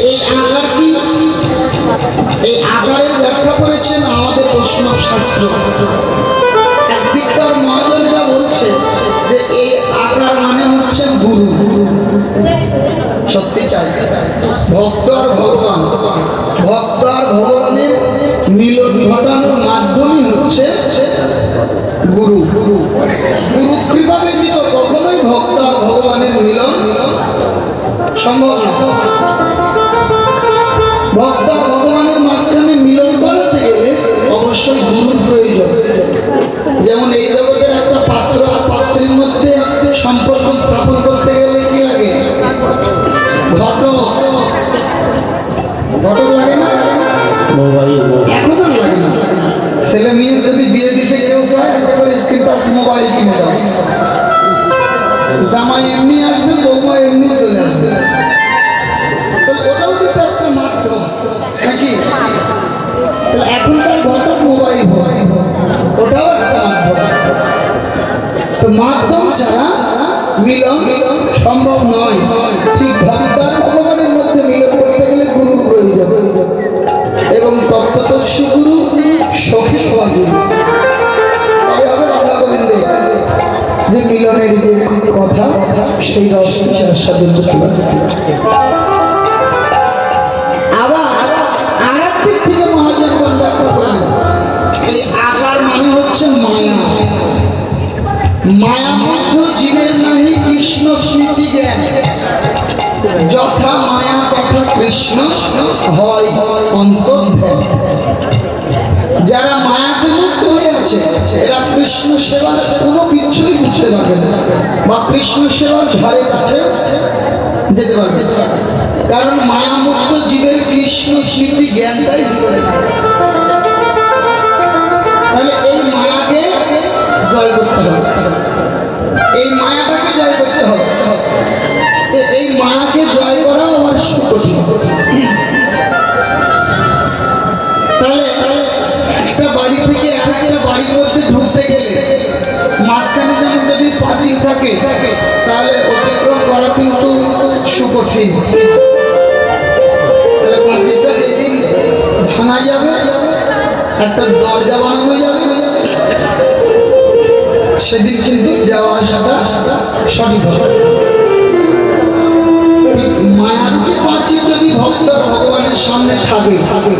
এই আকার কি এই আকারের ব্যাখ্যা করেছেন আমাদের বৈষ্ণব শাস্ত্র। একদিককার মহাজনেরা বলছে যে এই আকার মানে হচ্ছে গুরু। সত্যি তাই। ভক্ত আর ভগবান। ভক্ত আর ভগবানের মিলন ঘটানোর মাধ্যমই হচ্ছে গুরু। গুরু গুরু কৃপা ব্যতীত কখনোই ভক্ত আর ভগবানের মিলন সম্ভব না ভক্ত ভগবানের মাঝখানে মিলন করাতে গেলে অবশ্যই গুরুর প্রয়োজন। যেমন এই জগতের একটা পাত্র আর পাত্রের মধ্যে সম্পর্ক স্থাপন করতে গেলে কি লাগে? ঘট ঘটক লাগে না? এখনও লাগে না। ছেলে মেয়ে যদি বিয়ে দিতে কেউ চায় একেবারে স্ক্রিন টাচ মোবাইল কিনে দাও। জামাই এমনি আসবে বৌমা এমনি চলে আসবে। ওটাও তো মাধ্যম ছাড়া মিলন সম্ভব নয়। ঠিক ভক্তার ভগবানের মধ্যে মিলন করতে গেলে গুরু প্রয়োজন। এবং তত্ত্বদর্শী গুরু সখী সভা গুরু তবে হবে রাধা গোবিন্দে যে মিলনের যে কথা, সেই রস সাথে আবার আর এক দিক থেকে মহাজনগণ ব্যাখ্যা করেন আকার মানে হচ্ছে মায়া। মায়া জীবের নাহি কৃষ্ণ স্মৃতি জ্ঞান। যথা মায়া তথা কৃষ্ণ হয় অন্তর্ধ্যান যারা মায়াতে মুক্ত হয়ে আছে, এরা কৃষ্ণ সেবার কোনো কিছুই বুঝতে পারবে না। বা কৃষ্ণ সেবার ধারে কাছে যেতে পারবে কারণ মায়ামুক্ত জীবের কৃষ্ণ স্মৃতি জ্ঞানটাই করে বাড়ি থেকে বাড়ির মধ্যে ঢুকতে গেলে মাঝখানে যেমন যদি পাঁচিল থাকে, তাহলে অতিক্রম করা কিন্তু সুকঠিন। একটা দরজা বানানো যাবে যাওয়া মায়ারূপী যদি ভগবানের সামনে থাকে থাকে